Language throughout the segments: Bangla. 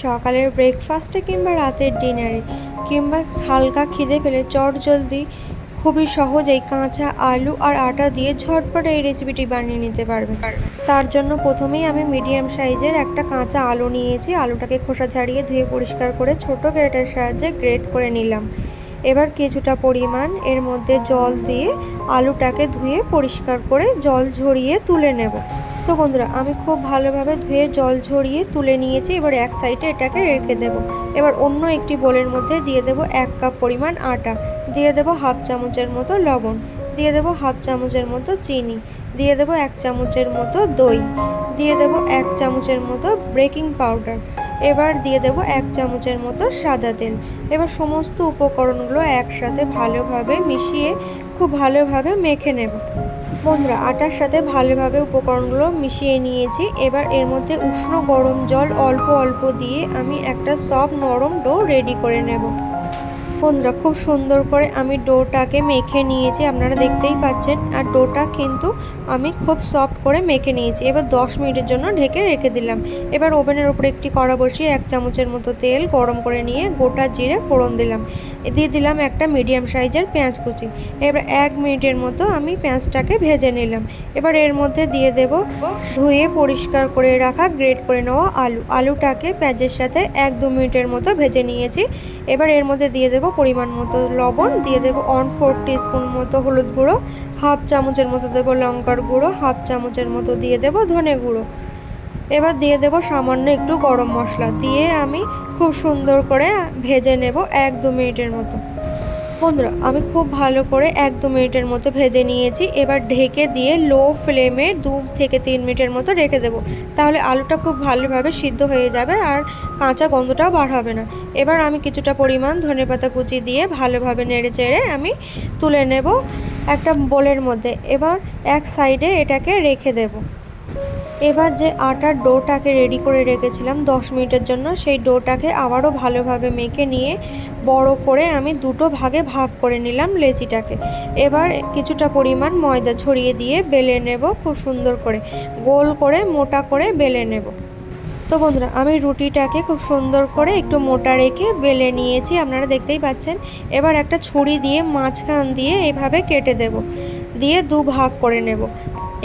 সকালের ব্রেকফাস্টে কিংবা রাতের ডিনারে কিংবা হালকা খিদে পেলে চট জলদি খুবই সহজেই কাঁচা আলু আর আটা দিয়ে ঝটপট এই রেসিপিটি বানিয়ে নিতে পারবে। তার জন্য প্রথমেই আমি মিডিয়াম সাইজের একটা কাঁচা আলু নিয়েছি। আলুটাকে খোসা ছাড়িয়ে ধুয়ে পরিষ্কার করে ছোট গ্রেটার সাহায্যে গ্রেট করে নিলাম। এবার কিছুটা পরিমাণ এর মধ্যে জল দিয়ে আলুটাকে ধুয়ে পরিষ্কার করে জল ঝরিয়ে তুলে নেব। তো বন্ধুরা, আমি খুব ভালোভাবে ধুয়ে জল ঝরিয়ে তুলে নিয়েছি। এবার এক সাইডে এটাকে রেখে দেব। এবার অন্য একটি বোলের মধ্যে দিয়ে দেব এক কাপ পরিমাণ আটা। দিয়ে দেব হাফ চামচের মতো লবণ। দিয়ে দেব হাফ চামচের মতো চিনি। দিয়ে দেব এক চামচের মতো দই। দিয়ে দেব এক চামচের মতো বেকিং পাউডার। এবার দিয়ে দেব এক চামচের মতো সাদা তেল। এবার সমস্ত উপকরণগুলো একসাথে ভালোভাবে মিশিয়ে খুব ভালোভাবে মেখে নেব। বন্ধুরা, আটার সাথে ভালোভাবে উপকরণগুলো মিশিয়ে নিয়েছি। এবার এর মধ্যে উষ্ণ গরম জল অল্প অল্প দিয়ে আমি একটা সব নরম ডো রেডি করে নেব। বন্ধুরা, খুব সুন্দর করে আমি ডোটাকে মেখে নিয়েছি, আপনারা দেখতেই পাচ্ছেন। আর ডোটা কিন্তু আমি খুব সফট করে মেখে নিয়েছি। এবার 10 মিনিটের জন্য ঢেকে রেখে দিলাম। এবার ওভেনের উপরে একটি কড়া বসিয়ে এক চামচের মতো তেল গরম করে নিয়ে গোটা জিরে ফোড়ন দিলাম। দিয়ে দিলাম একটা মিডিয়াম সাইজের পেঁয়াজ কুচি। এবার এক মিনিটের মতো আমি পেঁয়াজটাকে ভেজে নিলাম। এবার এর মধ্যে দিয়ে দেব ধুয়ে পরিষ্কার করে রাখা গ্রেট করে নেওয়া আলু। আলুটাকে পেঁয়াজের সাথে এক দু মিনিটের মতো ভেজে নিয়েছি। এবার এর মধ্যে দিয়ে দেব পরিমাণ মতো লবণ, দিয়ে দেব ওয়ান ফোর টিস্পুন মতো হলুদ গুঁড়ো হাফ চামচের মতো দেব লঙ্কার গুঁড়ো হাফ চামচের মতো দিয়ে দেব ধনে গুঁড়ো। এবার দিয়ে দেব সামান্য একটু গরম মশলা, দিয়ে আমি খুব সুন্দর করে ভেজে নেব এক দু মিনিটের মতো। বন্ধুরা, আমি খুব ভালো করে এক দু মিনিটের মতো ভেজে নিয়েছি। এবার ঢেকে দিয়ে লো ফ্লেমে দু থেকে তিন মিনিটের মতো রেখে দেবো। তাহলে আলুটা খুব ভালোভাবে সিদ্ধ হয়ে যাবে আর কাঁচা গন্ধটাও বার হবে না। এবার আমি কিছুটা পরিমাণ ধনেপাতা কুচি দিয়ে ভালোভাবে নেড়ে চেড়ে আমি তুলে নেব একটা বোলের মধ্যে। এবার এক সাইডে এটাকে রেখে দেব। এবার যে আটার ডোটাকে রেডি করে রেখেছিলাম দশ মিনিটের জন্য, সেই ডোটাকে আবারও ভালোভাবে মেখে নিয়ে বড় করে আমি দুটো ভাগে ভাগ করে নিলাম লেচিটাকে। এবার কিছুটা পরিমাণ ময়দা ছড়িয়ে দিয়ে বেলে নেব খুব সুন্দর করে। গোল করে, মোটা করে বেলে নেব। তো বন্ধুরা, আমি রুটিটাকে খুব সুন্দর করে একটু মোটা রেখে বেলে নিয়েছি, আপনারা দেখতেই পাচ্ছেন। এবার একটা ছুরি দিয়ে মাঝখান দিয়ে এভাবে কেটে দেব। দিয়ে দু ভাগ করে নেব।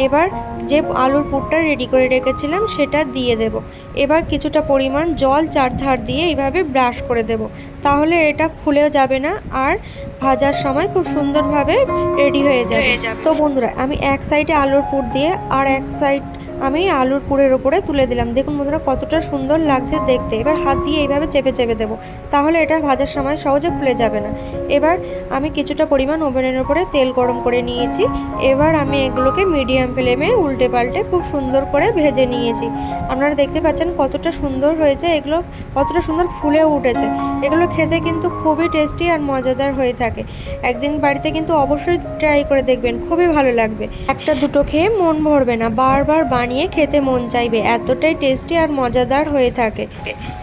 এবার যে আলুর পুরটা রেডি করে রেখেছিলাম সেটা দিয়ে দেব। এবার কিছুটা পরিমাণ জল চারধার দিয়ে এইভাবে ব্রাশ করে দেব। তাহলে এটা খুলেও যাবে না আর ভাজার সময় খুব সুন্দরভাবে রেডি হয়ে যাবে। তো বন্ধুরা আমি এক সাইডে আলুর পুর দিয়ে আর এক সাইড আমি আলুর পুরের ওপরে তুলে দিলাম। দেখুন বন্ধুরা, কতটা সুন্দর লাগছে দেখতে। এবার হাত দিয়ে এইভাবে চেপে চেপে দেবো। তাহলে এটা ভাজার সময় সহজে খুলে যাবে না। এবার আমি কিছুটা পরিমাণ ওভেনের ওপরে তেল গরম করে নিয়েছি। এবার আমি এগুলোকে মিডিয়াম ফ্লেমে উল্টে পাল্টে খুব সুন্দর করে ভেজে নিয়েছি। আপনারা দেখতে পাচ্ছেন কতটা সুন্দর হয়েছে। এগুলো কতটা সুন্দর ফুলে উঠেছে। এগুলো খেতে কিন্তু খুবই টেস্টি আর মজাদার হয়ে থাকে। একদিন বাড়িতে কিন্তু অবশ্যই ট্রাই করে দেখবেন। খুবই ভালো লাগবে। একটা দুটো খেয়ে মন ভরবে না। বারবার বানিয়ে খেতে মন চাইবে। এতটাই টেস্টি আর মজাদার হয়ে থাকে।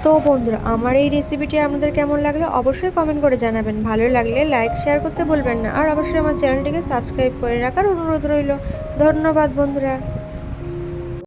তো বন্ধুরা, আমার এই রেসিপিটি আপনাদের কেমন লাগল অবশ্যই কমেন্ট করে জানাবেন। ভালো লাগলে লাইক শেয়ার করতে বলবেন না। আর অবশ্যই আমার চ্যানেলটিকে সাবস্ক্রাইব করে রাখার অনুরোধ রইল। ধন্যবাদ বন্ধুরা।